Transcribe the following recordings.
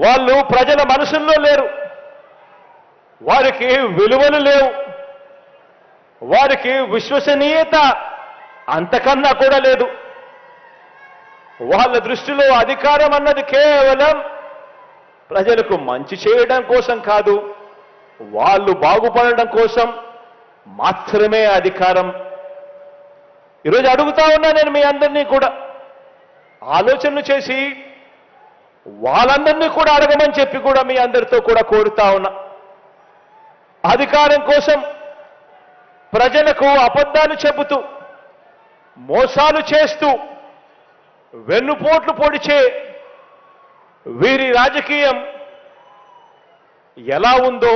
వాళ్ళు ప్రజల మనసుల్లో లేరు. వారికి విలువలు లేవు. వారికి విశ్వసనీయత అంతకన్నా కూడా లేదు. వాళ్ళ దృష్టిలో అధికారం అన్నది కేవలం ప్రజలకు మంచి చేయడం కోసం కాదు వాళ్ళు బాగుపడడం కోసం మాత్రమే అధికారం. ఈరోజు అడుగుతా ఉన్నా నేను మీ అందరినీ కూడా ఆలోచనలు చేసి వాళ్ళందరినీ కూడా అడగమని చెప్పి కూడా మీ అందరితో కూడా కోరుతా ఉన్నా. అధికారం కోసం ప్రజలకు అబద్ధాలు చెబుతూ మోసాలు చేస్తూ వెన్నుపోట్లు పొడిచే వీరి రాజకీయం ఎలా ఉందో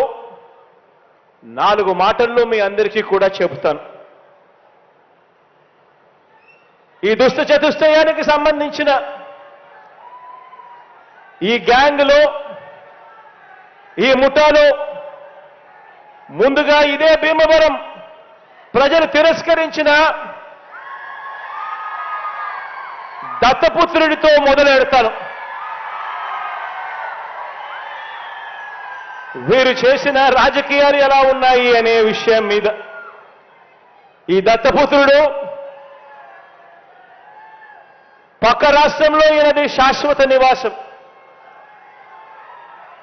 నాలుగు మాటల్లో మీ అందరికీ కూడా చెబుతాను. ఈ దుష్ట చతుష్టయానికి సంబంధించిన ఈ గ్యాంగ్లో ఈ ముఠాలో ముందుగా ఇదే భీమవరం ప్రజలు తిరస్కరించిన దత్తపుత్రుడితో మొదలెడతాను వీరు చేసిన రాజకీయాలు ఎలా ఉన్నాయి అనే విషయం మీద. ఈ దత్తపుత్రుడు పక్క రాష్ట్రంలో ఈయనది శాశ్వత నివాసం.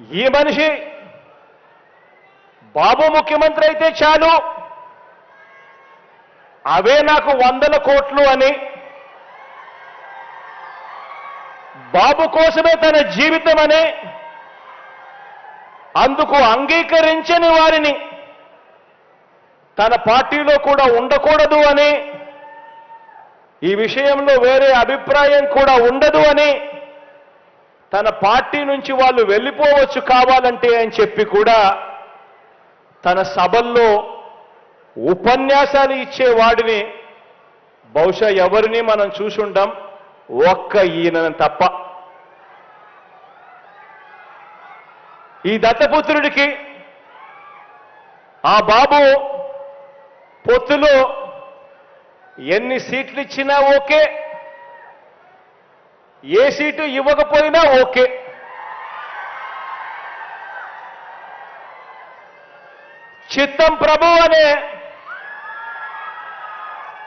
ఈ మనిషి బాబు ముఖ్యమంత్రి అయితే చాలు. అవే నాకు వందల కోట్లు అని బాబు కోసమే తన జీవితం అని అందుకు అంగీకరించని వారిని తన పార్టీలో కూడా ఉండకూడదు అని ఈ విషయంలో వేరే అభిప్రాయం కూడా ఉండదు అని తన పార్టీ నుంచి వాళ్ళు వెళ్ళిపోవచ్చు కావాలంటే అని చెప్పి కూడా తన సభల్లో ఉపన్యాసాలు ఇచ్చేవాడిని బహుశా ఎవరిని మనం చూసుంటాం? ఒక్క ఈయన తప్ప. ఈ దత్తపుత్రుడికి ఆ బాబు పొత్తులో ఎన్ని సీట్లు ఇచ్చినా ఓకే ఏ సీటు ఇవ్వకపోయినా ఓకే. చిత్తం ప్రభు అనే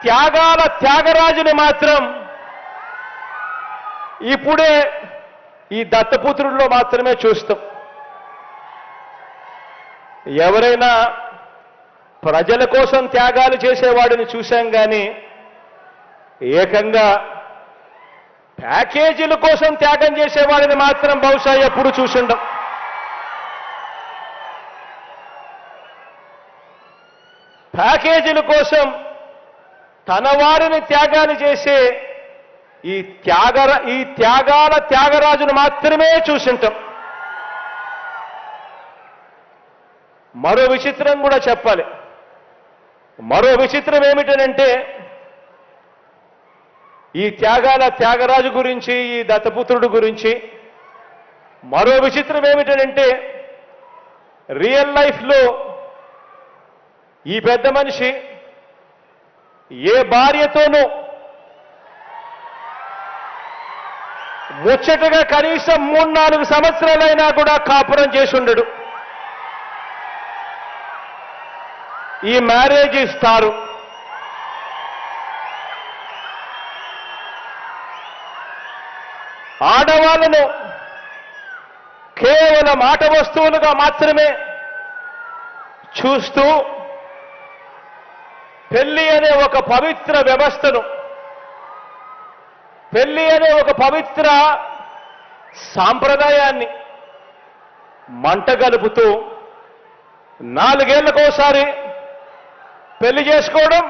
త్యాగాల త్యాగరాజుని మాత్రం ఇప్పుడే ఈ దత్తపుత్రుల్లో మాత్రమే చూస్తాం. ఎవరైనా ప్రజల కోసం త్యాగాలు చేసేవాడిని చూశాం కానీ ఏకంగా ప్యాకేజీల కోసం త్యాగం చేసేవాడిని మాత్రం బహుశా ఎప్పుడు చూసిండం ప్యాకేజీల కోసం తన వారిని త్యాగాన్ని చేసే ఈ త్యాగర ఈ త్యాగాల త్యాగరాజును మాత్రమే చూసింటాం. మరో విచిత్రం కూడా చెప్పాలి. మరో విచిత్రం ఏమిటనంటే ఈ త్యాగాల త్యాగరాజు గురించి ఈ దత్తపుత్రుడు గురించి మరో విచిత్రం ఏమిటంటే రియల్ లైఫ్లో ఈ పెద్ద మనిషి ఏ భార్యతోనూ ముచ్చటగా కనీసం మూడు నాలుగు సంవత్సరాలైనా కూడా కాపురం చేసి ఉండడు. ఈ మ్యారేజ్ ఇస్తారు. ఆడవాళ్ళను కేవలం ఆట వస్తువులుగా మాత్రమే చూస్తూ పెళ్ళి అనే ఒక పవిత్ర వ్యవస్థను పెళ్ళి అనే ఒక పవిత్ర సాంప్రదాయాన్ని మంట గలుపుతూ నాలుగేళ్ళకోసారి పెళ్ళి చేసుకోవడం